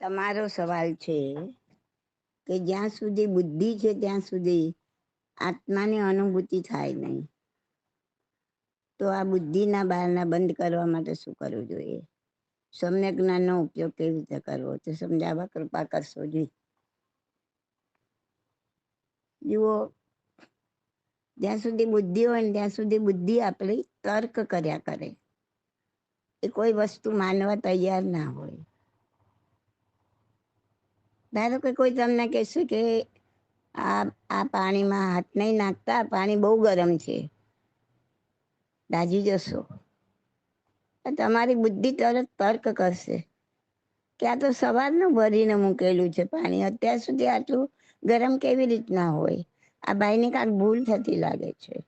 તમારો સવાલ છે કે જ્યાં સુધી બુદ્ધિ છે ત્યાં સુધી આત્માની અનુભૂતિ થાય નહીં. તો આ બુદ્ધિના બહારના બંધ કરવા માટે શું કરવું જોઈએ? સમ્યક જ્ઞાનનો ઉપયોગ કેવી રીતે કરવો? તે સમજાવવા કૃપા કરશો જી. જુઓ, જ્યાં સુધી બુદ્ધિ હોય ને ત્યાં સુધી બુદ્ધિ આપણી તર્ક કર્યા કરે. એ કોઈ વસ્તુ માનવા તૈયાર ના હોય. ધારો કે કોઈ તમને કહેશે કે આ આ પાણીમાં હાથ નહીં નાખતા પાણી બહુ ગરમ છે. દાજી જશો. તમારી બુદ્ધિ તરત તર્ક કરશે. કે આ તો સવારનું ભરીને મૂકેલું છે પાણી. અત્યાર સુધી આટલું ગરમ કેવી રીતના હોય? આ બાઈને કાંઈક ભૂલ થતી લાગે છે.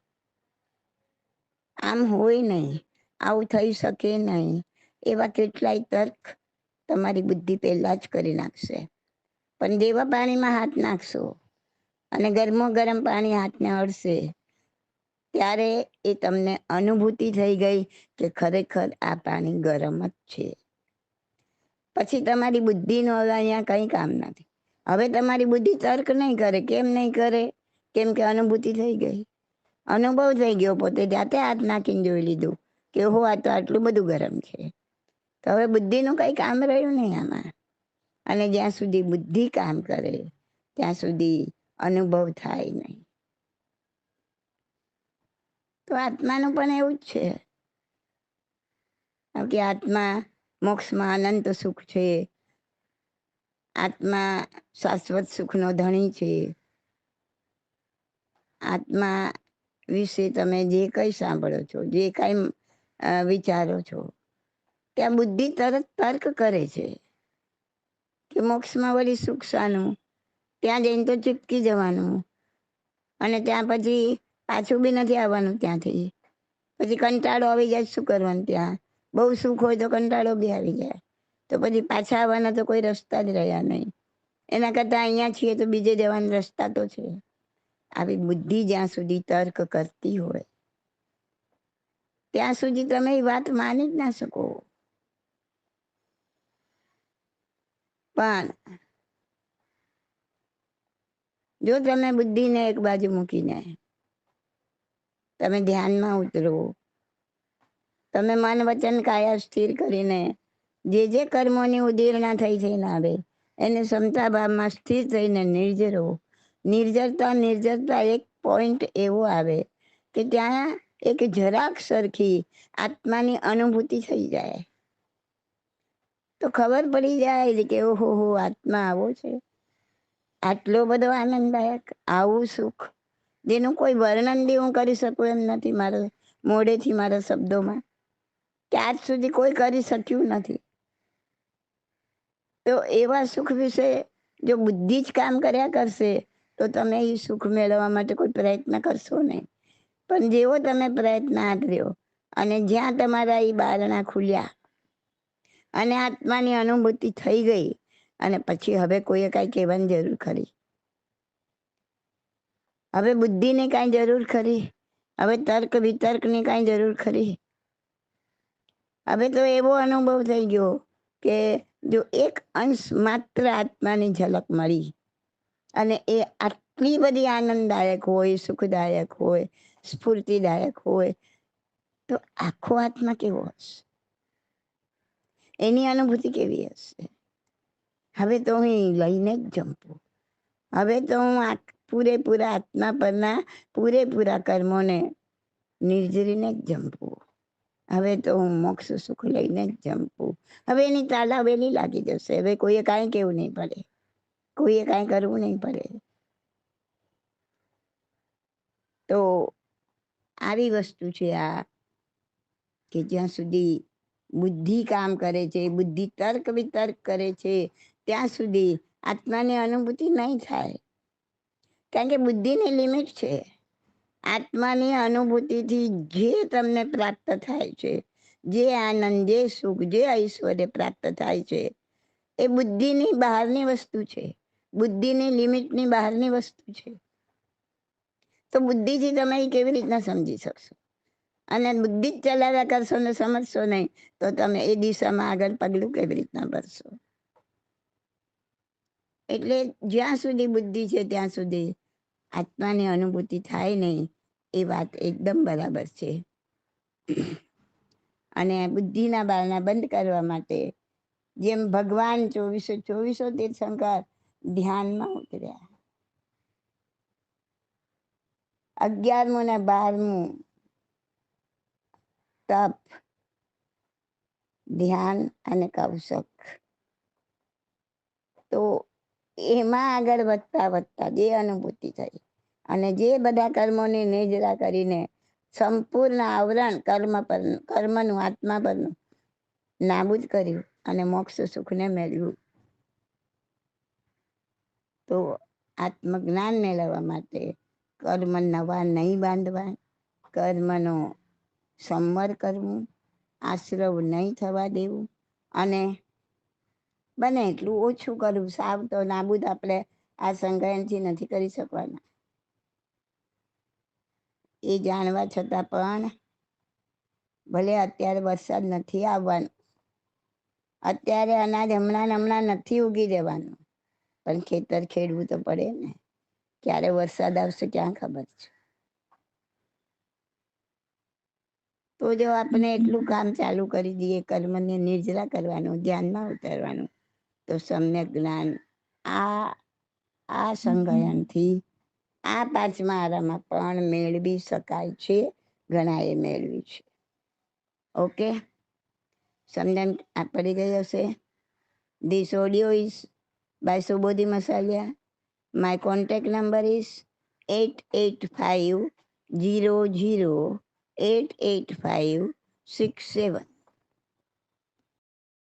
આમ હોય નહીં. આવું થઈ શકે નહીં. એવા કેટલાય તર્ક તમારી બુદ્ધિ પહેલા જ કરી નાખશે. પણ જેવા પાણીમાં હાથ નાખશો અને ગરમો ગરમ પાણી હાથને અડશે, ત્યારે એ તમને અનુભૂતિ થઈ ગઈ કે ખરેખર આ પાણી ગરમ જ છે. પછી તમારી બુદ્ધિનો હવે અહીંયા કંઈ કામ નથી. હવે તમારી બુદ્ધિ તર્ક નહીં કરે, કેમ નહીં કરે? કેમ કે અનુભૂતિ થઈ ગઈ. અનુભવ થઈ ગયો, પોતે જાતે હાથ નાખીને જોઈ લીધું કે હો આ તો આટલું બધું ગરમ છે. તો હવે બુદ્ધિનું કંઈ કામ રહ્યું નહીં આમાં. અને જ્યાં સુધી બુદ્ધિ કામ કરે, ત્યાં સુધી અનુભવ થાય નહીં. તો આત્માનું પણ એવું જ છે. કે આત્મા મોક્ષમાં અનંત સુખ છે. આત્મા શાશ્વત સુખનો ધણી છે. આત્મા વિશે તમે જે કંઈ સાંભળો છો, જે કઈ વિચારો છો, ત્યાં બુદ્ધિ તરત તર્ક કરે છે. કે મોક્ષમાં વળી સુખ શાનું. ત્યાં જઈને તો ચૂપકી જવાનું. અને ત્યાં પછી પાછું બી નથી આવવાનું ત્યાંથી. પછી કંટાળો આવી જાય શું કરવાનું ત્યાં? બહુ સુખ હોય તો કંટાળો બી આવી જાય. તો પછી પાછા આવવાના તો કોઈ રસ્તા જ રહ્યા નહીં. એના કરતાં અહીંયા છીએ તો બીજે જવાના રસ્તા તો છે. આવી બુદ્ધિ જ્યાં સુધી તર્ક કરતી હોય. ત્યાં સુધી તમે એ વાત માની જ ના શકો. પણ જો તમે બુદ્ધિને એક બાજુ મૂકીને તમે ધ્યાનમાં ઉતરો, તમે મન વચન કાયા સ્થિર કરીને જે જે કર્મોની ઉદીર્ણા થઈ થઈને આવે, એને ક્ષમતા ભાવમાં સ્થિર થઈને નિર્જરો. નિર્જરતા નિર્જરતા એક પોઈન્ટ એવો આવે કે ત્યાં એક જરાક સરખી આત્માની અનુભૂતિ થઈ જાય. તો ખબર પડી જાય કે ઓહો, હો, આત્મા આવો છે. આટલો બધો આનંદદાયક, આવું સુખ, જેનું કોઈ વર્ણન બી હું કરી શકું એમ નથી મારા મોડેથી મારા શબ્દોમાં. કે આજ સુધી કોઈ કરી શક્યું નથી. તો એવા સુખ વિશે જો બુદ્ધિ જ કામ કર્યા કરશે, તો તમે એ સુખ મેળવવા માટે કોઈ પ્રયત્ન કરશો નહીં. પણ જેવો તમે પ્રયત્ન આદર્યો અને જ્યાં તમારા એ બારણા ખુલ્યા અને આત્માની અનુભૂતિ થઈ ગઈ અને પછી હવે કોઈએ કાંઈ કહેવાની જરૂર ખરી. હવે બુદ્ધિને કાંઈ જરૂર ખરી. હવે તર્ક વિતર્કની કાંઈ જરૂર ખરી. હવે તો એવો અનુભવ થઈ ગયો કે જો એક અંશ માત્ર આત્માની ઝલક મળી અને એ આટલી બધી આનંદદાયક હોય, સુખદાયક હોય, સ્ફૂર્તિદાયક હોય, તો આખો આત્મા કેવો હશે? એની અનુભૂતિ કેવી હશે? હવે તો હું લઈને જ જંપું. હવે તો હું પૂરેપૂરા આત્મા પરના પૂરેપૂરા કર્મોને નિર્જરીને જ જંપું. હવે તો હું મોક્ષ સુખ લઈને જ જંપું. હવે એની તાલાવેલી લાગી જશે. હવે કોઈએ કાંઈ કેવું નહીં પડે. કોઈએ કાંઈ કરવું નહીં પડે. તો આવી વસ્તુ છે આ, કે જ્યાં સુધી બુદ્ધિ કામ કરે છે, બુદ્ધિ તર્ક વિતર્ક કરે છે, ત્યાં સુધી આત્માની અનુભૂતિ નહીં થાય. કારણ કે બુદ્ધિની લિમિટ છે. આત્માની અનુભૂતિથી જે તમને પ્રાપ્ત થાય છે, જે આનંદ, જે સુખ, જે ઐશ્વર્ય પ્રાપ્ત થાય છે, એ બુદ્ધિની બહારની વસ્તુ છે. બુદ્ધિની લિમિટની બહારની વસ્તુ છે. તો બુદ્ધિથી તમે કેવી રીતના સમજી શકશો? અને બુદ્ધિ જ ચલાવ્યા કરશો ને સમજશો નહીં, તો તમે એ દિશામાં આગળ પગલું કેવી રીતના ભરશો? એટલે જ્યાં સુધી બુદ્ધિ છે ત્યાં સુધી આત્માની અનુભૂતિ થાય નહીં, એ વાત એકદમ બરાબર છે. અને બુદ્ધિના બારણા બંધ કરવા માટે જેમ ભગવાન ચોવીસો ચોવીસો તીર્થંકર ધ્યાનમાં ઉતર્યા. અગિયારમું ને બારમું તપ ધ્યાન અને કૌશક તો એમાં આગળ વધતા વધતા જે અનુભૂતિ થઈ અને જે બધા કર્મોની નિજરા કરીને સંપૂર્ણ આવરણ કર્મ પર કર્મનું આત્મા પરનું નાબૂદ કર્યું અને મોક્ષ સુખને મેળવ્યું તો આત્મજ્ઞાન મેળવવા માટે કર્મ નવા નહીં બાંધવા કર્મનો સંવર કરવું આશ્રવ નહીં થવા દેવું અને બને એટલું ઓછું કરવું. સાવ તો નાબૂદ આપણે આ સંગ્રહણથી નથી કરી શકવાના. એ જાણવા છતાં પણ ભલે અત્યારે વરસાદ નથી આવવાનો, અત્યારે અનાજ હમણાં હમણાં નથી ઉગી રહેવાનું. પણ ખેતર ખેડવું તો પડે ને. ક્યારે વરસાદ આવશે ક્યાં ખબર છે? તો જો આપણે એટલું કામ ચાલુ કરી દઈએ, કર્મને નિર્જરા કરવાનું, ધ્યાનમાં ઉતારવાનું, તો સમ્યક જ્ઞાન આ આ સંગયનથી આ પાંચમા આરામાં પણ મેળવી શકાય છે, ઘણાએ મેળવી છે. ઓકે? સમજણ આ પડી ગઈ હશે? This audio is by Subodhi Masaliya my contact number is eight eight five zero zero 88567.